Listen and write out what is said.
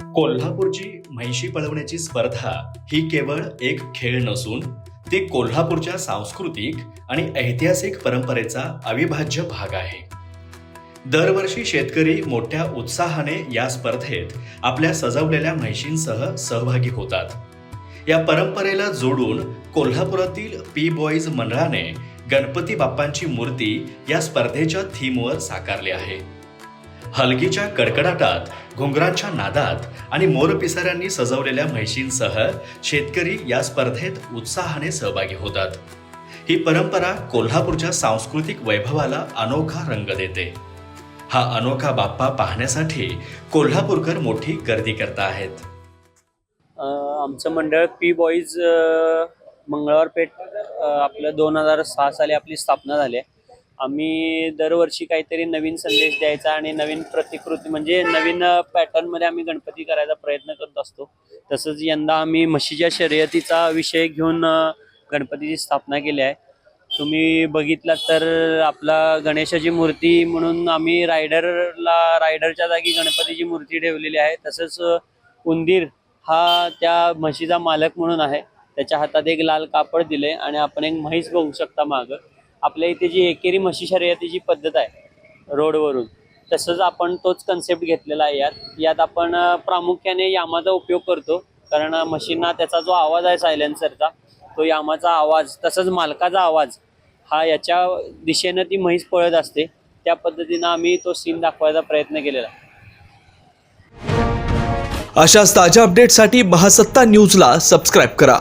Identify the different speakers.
Speaker 1: कोल्हापूरची म्हैशी पळवण्याची स्पर्धा ही केवळ एक खेळ नसून ती कोल्हापूरच्या सांस्कृतिक आणि ऐतिहासिक परंपरेचा अविभाज्य भाग आहे. दरवर्षी शेतकरी मोठ्या उत्साहाने या स्पर्धेत आपल्या सजवलेल्या म्हैशींसह सहभागी होतात. या परंपरेला जोडून कोल्हापुरातील पी बॉईज मंडळाने गणपती बाप्पांची मूर्ती या स्पर्धेच्या थीमवर साकारली आहे. हलगीच्या कडकडाटात घुंगरांच्या नादात आणि मोरपिसाऱ्यांनी सजवलेल्या म्हैशींसह शेतकरी या स्पर्धेत उत्साहाने सहभागी होतात. ही परंपरा कोल्हापूरच्या सांस्कृतिक वैभवाला अनोखा रंग देते. हा अनोखा बाप्पा पाहण्यासाठी कोल्हापूरकर मोठी गर्दी करता आहेत.
Speaker 2: आमचं मंडळ पी बॉईज मंगळवार पेठ आपलं दोन हजार सहा साली आपली स्थापना झाली आहे. आम्ही दरवर्षी काहीतरी नवीन संदेश द्यायचा आणि नवीन प्रतिकृती म्हणजे नवीन पॅटर्नमध्ये आम्ही गणपती करायचा प्रयत्न करत असतो. तसंच यंदा आम्ही म्हशीच्या शर्यतीचा विषय घेऊन गणपतीची स्थापना केली आहे. तुम्ही बघितलात तर आपला गणेशाची मूर्ती म्हणून आम्ही रायडरला रायडरच्या जागी गणपतीची मूर्ती ठेवलेली आहे. तसंच उंदीर हा त्या म्हशीचा मालक म्हणून आहे. त्याच्या हातात एक लाल कापड दिले आणि आपण एक म्हैस बघू शकता मागं. आपल्या इथे जी एकेरी म्हशी शर्यतीची पद्धत आहे रोडवरून तसंच आपण तोच कन्सेप्ट घेतलेला आहे यात. यात आपण प्रामुख्याने यामाचा उपयोग करतो. कारण म्हशींना त्याचा जो आवाज आहे सायलेन्सरचा तो यामाचा आवाज तसंच मालकाचा आवाज हा याच्या दिशेनं ती म्हैस पळत असते. त्या पद्धतीनं आम्ही तो सीन दाखवायचा प्रयत्न केलेला
Speaker 3: अशाच ताज्या अपडेटसाठी महासत्ता न्यूजला सबस्क्राईब करा.